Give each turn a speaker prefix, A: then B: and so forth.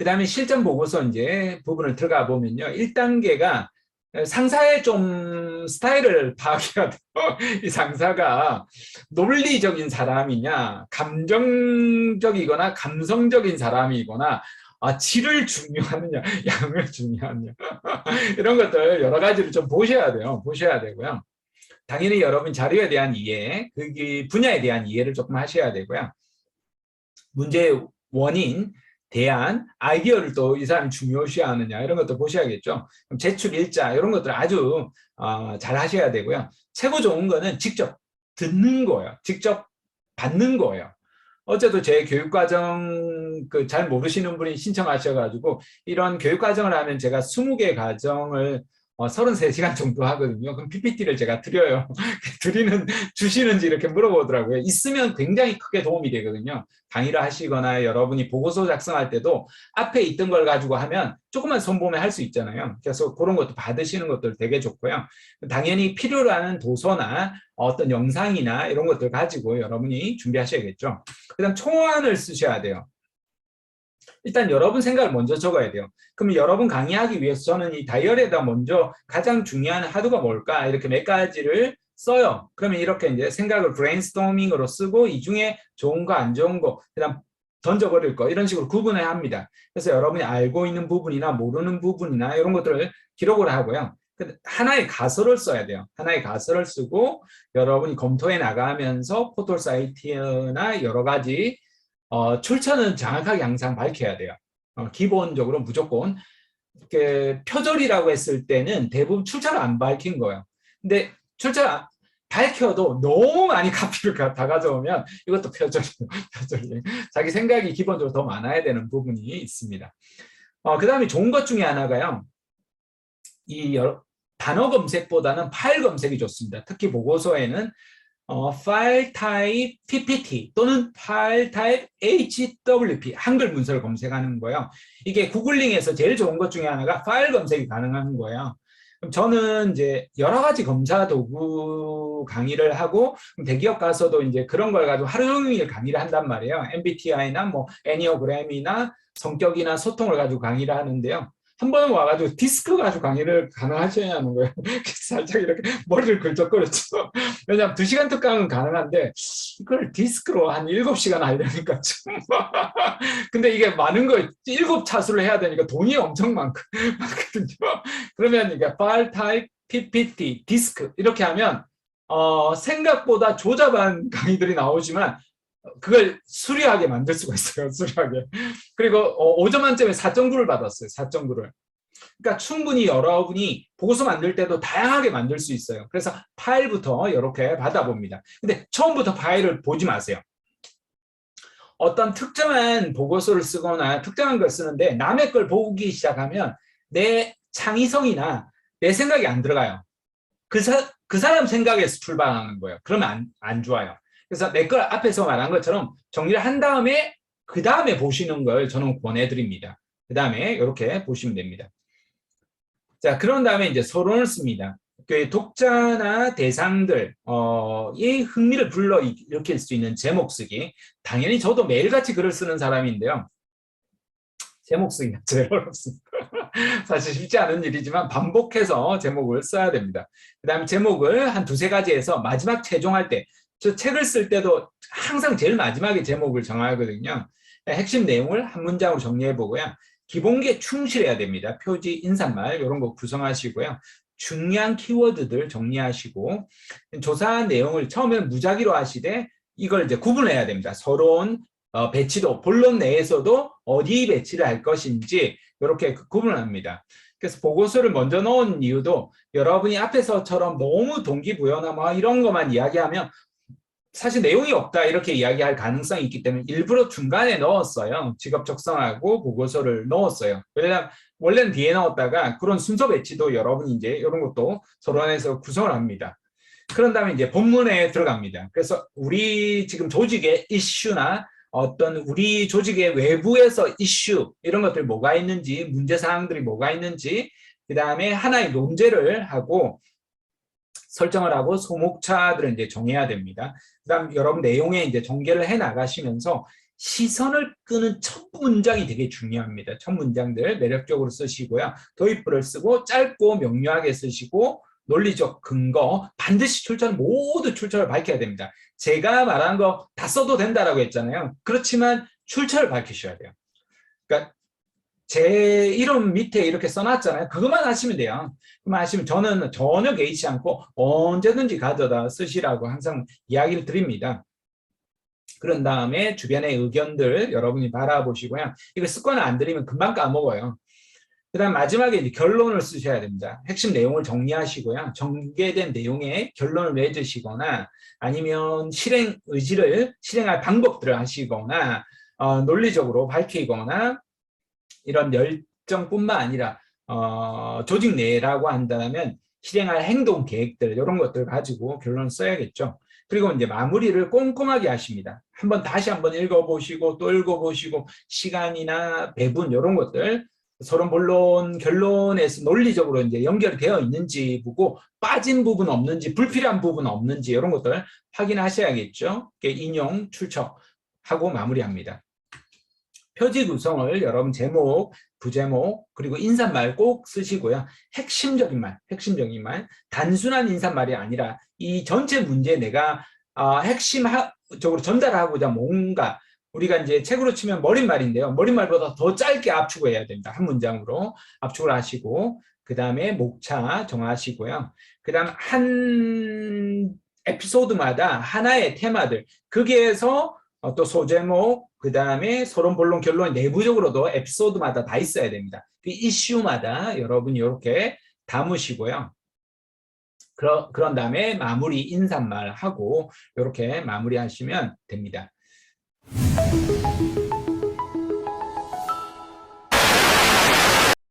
A: 그 다음에 실전 보고서 이제 부분을 들어가 보면요. 1단계가 상사의 좀 스타일을 파악해야 돼요. 이 상사가 논리적인 사람이냐, 감정적이거나 감성적인 사람이거나, 아, 질을 중요하느냐, 양을 중요하느냐. 이런 것들 여러 가지를 좀 보셔야 돼요. 보셔야 되고요. 당연히 여러분 자료에 대한 이해, 그 분야에 대한 이해를 조금 하셔야 되고요. 문제의 원인, 대안, 아이디어를 또 이 사람이 중요시하느냐 이런 것도 보셔야겠죠. 그럼 제출 일자 이런 것들 아주 어, 잘 하셔야 되고요. 최고 좋은 거는 직접 듣는 거예요. 직접 받는 거예요. 어제도 제 교육과정 그 잘 모르시는 분이 신청하셔가지고 이런 교육과정을 하면 제가 20개 과정을 어, 33시간 정도 하거든요. 그럼 PPT를 제가 드려요. 드리는, 주시는지 이렇게 물어보더라고요. 있으면 굉장히 크게 도움이 되거든요. 강의를 하시거나 여러분이 보고서 작성할 때도 앞에 있던 걸 가지고 하면 조금만 손보면 할 수 있잖아요. 그래서 그런 것도 받으시는 것들 되게 좋고요. 당연히 필요로 하는 도서나 어떤 영상이나 이런 것들 가지고 여러분이 준비하셔야겠죠. 그 다음 초안을 쓰셔야 돼요. 일단 여러분 생각을 먼저 적어야 돼요. 그럼 여러분 강의하기 위해서 저는 이 다이어리에다 먼저 가장 중요한 하드가 뭘까 이렇게 몇 가지를 써요. 그러면 이렇게 이제 생각을 브레인스토밍으로 쓰고 이 중에 좋은 거 안 좋은 거 그다음 던져버릴 거 이런 식으로 구분해야 합니다. 그래서 여러분이 알고 있는 부분이나 모르는 부분이나 이런 것들을 기록을 하고요. 하나의 가설을 써야 돼요. 하나의 가설을 쓰고 여러분이 검토해 나가면서 포털 사이트나 여러 가지 어, 출처는 정확하게 항상 밝혀야 돼요. 어, 기본적으로 무조건 이렇게 표절이라고 했을 때는 대부분 출처를 안 밝힌 거예요. 근데 출처를 밝혀도 너무 많이 카피를 다 가져오면 이것도 표절이에요. 표절이에요. 자기 생각이 기본적으로 더 많아야 되는 부분이 있습니다. 어, 그 다음에 좋은 것 중에 하나가요. 이 여러, 단어 검색보다는 파일 검색이 좋습니다. 특히 보고서에는 어, 파일 타입 PPT 또는 파일 타입 HWP 한글 문서를 검색하는 거예요. 이게 구글링에서 제일 좋은 것 중에 하나가 파일 검색이 가능한 거예요. 그럼 저는 이제 여러 가지 검사 도구 강의를 하고 대기업 가서도 이제 그런 걸 가지고 하루 종일 강의를 한단 말이에요. MBTI나 뭐 애니어그램이나 성격이나 소통을 가지고 강의를 하는데요. 한번 와가지고 디스크 가지고 강의를 가능하셔야 하는 거예요. 살짝 이렇게 머리를 긁적거렸죠. 왜냐하면 2시간 특강은 가능한데 이걸 디스크로 한 7시간 하려니까 좀 근데 이게 많은 거 7차수를 해야 되니까 돈이 엄청 많, 많거든요. 그러면 이게 파일 타입, PPT, 디스크 이렇게 하면 어, 생각보다 조잡한 강의들이 나오지만 그걸 수리하게 만들 수가 있어요. 수리하게. 그리고 어, 5점 만점에 4.9를 받았어요. 4.9를. 그러니까 충분히 여러분이 보고서 만들 때도 다양하게 만들 수 있어요. 그래서 파일부터 이렇게 받아봅니다. 근데 처음부터 파일을 보지 마세요. 어떤 특정한 보고서를 쓰거나 특정한 걸 쓰는데 남의 걸 보기 시작하면 내 창의성이나 내 생각이 안 들어가요. 그, 사, 그 사람 생각에서 출발하는 거예요. 그러면 안, 안 좋아요. 그래서 내 걸 앞에서 말한 것처럼 정리를 한 다음에 그 다음에 보시는 걸 저는 권해드립니다. 그 다음에 이렇게 보시면 됩니다. 자, 그런 다음에 이제 서론을 씁니다. 그 독자나 대상들, 어, 이 흥미를 불러 일으킬 수 있는 제목 쓰기. 당연히 저도 매일같이 글을 쓰는 사람인데요. 제목 쓰기가 제일 어렵습니다. 사실 쉽지 않은 일이지만 반복해서 제목을 써야 됩니다. 그 다음에 제목을 한 두세 가지 해서 마지막 최종할 때, 저 책을 쓸 때도 항상 제일 마지막에 제목을 정하거든요. 핵심 내용을 한 문장으로 정리해 보고요. 기본기에 충실해야 됩니다. 표지, 인사말 이런 거 구성하시고요. 중요한 키워드들 정리하시고 조사한 내용을 처음에는 무작위로 하시되 이걸 이제 구분해야 됩니다. 서론, 어, 배치도 본론 내에서도 어디 배치를 할 것인지 이렇게 구분을 합니다. 그래서 보고서를 먼저 넣은 이유도 여러분이 앞에서처럼 너무 동기부여나 뭐 이런 것만 이야기하면 사실 내용이 없다 이렇게 이야기할 가능성이 있기 때문에 일부러 중간에 넣었어요. 직업 적성하고 보고서를 넣었어요. 왜냐하면 원래는 뒤에 넣었다가 그런 순서 배치도 여러분이 이제 이런 것도 서론에서 구성을 합니다. 그런 다음에 이제 본문에 들어갑니다. 그래서 우리 지금 조직의 이슈나 어떤 우리 조직의 외부에서 이슈 이런 것들이 뭐가 있는지 문제 사항들이 뭐가 있는지 그 다음에 하나의 논제를 하고 설정을 하고 소목차들을 이제 정해야 됩니다. 그다음 여러분 내용에 이제 전개를 해 나가시면서 시선을 끄는 첫 문장이 되게 중요합니다. 첫 문장들 매력적으로 쓰시고요. 도입부를 쓰고 짧고 명료하게 쓰시고 논리적 근거 반드시 출처는 모두 출처를 밝혀야 됩니다. 제가 말한 거 다 써도 된다라고 했잖아요. 그렇지만 출처를 밝히셔야 돼요. 그러니까 제 이름 밑에 이렇게 써놨잖아요. 그것만 하시면 돼요. 그만 하시면 저는 전혀 개의치 않고 언제든지 가져다 쓰시라고 항상 이야기를 드립니다. 그런 다음에 주변의 의견들 여러분이 바라보시고요. 이거 습관을 안 들이면 금방 까먹어요. 그 다음 마지막에 이제 결론을 쓰셔야 됩니다. 핵심 내용을 정리하시고요. 전개된 내용에 결론을 맺으시거나 아니면 실행 의지를 실행할 방법들을 하시거나 어, 논리적으로 밝히거나 이런 열정뿐만 아니라 어, 조직 내라고 한다면 실행할 행동 계획들 이런 것들 가지고 결론을 써야겠죠. 그리고 이제 마무리를 꼼꼼하게 하십니다. 한번 다시 한번 읽어보시고 또 읽어보시고 시간이나 배분 이런 것들 서론 본론 결론에서 논리적으로 이제 연결되어 있는지 보고 빠진 부분 없는지 불필요한 부분 없는지 이런 것들 확인하셔야겠죠. 인용 출처하고 마무리합니다. 표지 구성을 여러분 제목, 부제목 그리고 인사말 꼭 쓰시고요. 핵심적인 말, 핵심적인 말, 단순한 인사말이 아니라 이 전체 문제 내가 아, 핵심적으로 전달하고자 뭔가 우리가 이제 책으로 치면 머릿말인데요. 머릿말보다 더 짧게 압축을 해야 됩니다. 한 문장으로 압축을 하시고 그 다음에 목차 정하시고요. 그 다음 한 에피소드마다 하나의 테마들 거기에서 어, 또 소제목, 그 다음에 서론, 본론, 결론 내부적으로도 에피소드마다 다 있어야 됩니다. 그 이슈마다 여러분이 이렇게 담으시고요. 그러, 그런 다음에 마무리 인사말 하고 이렇게 마무리하시면 됩니다.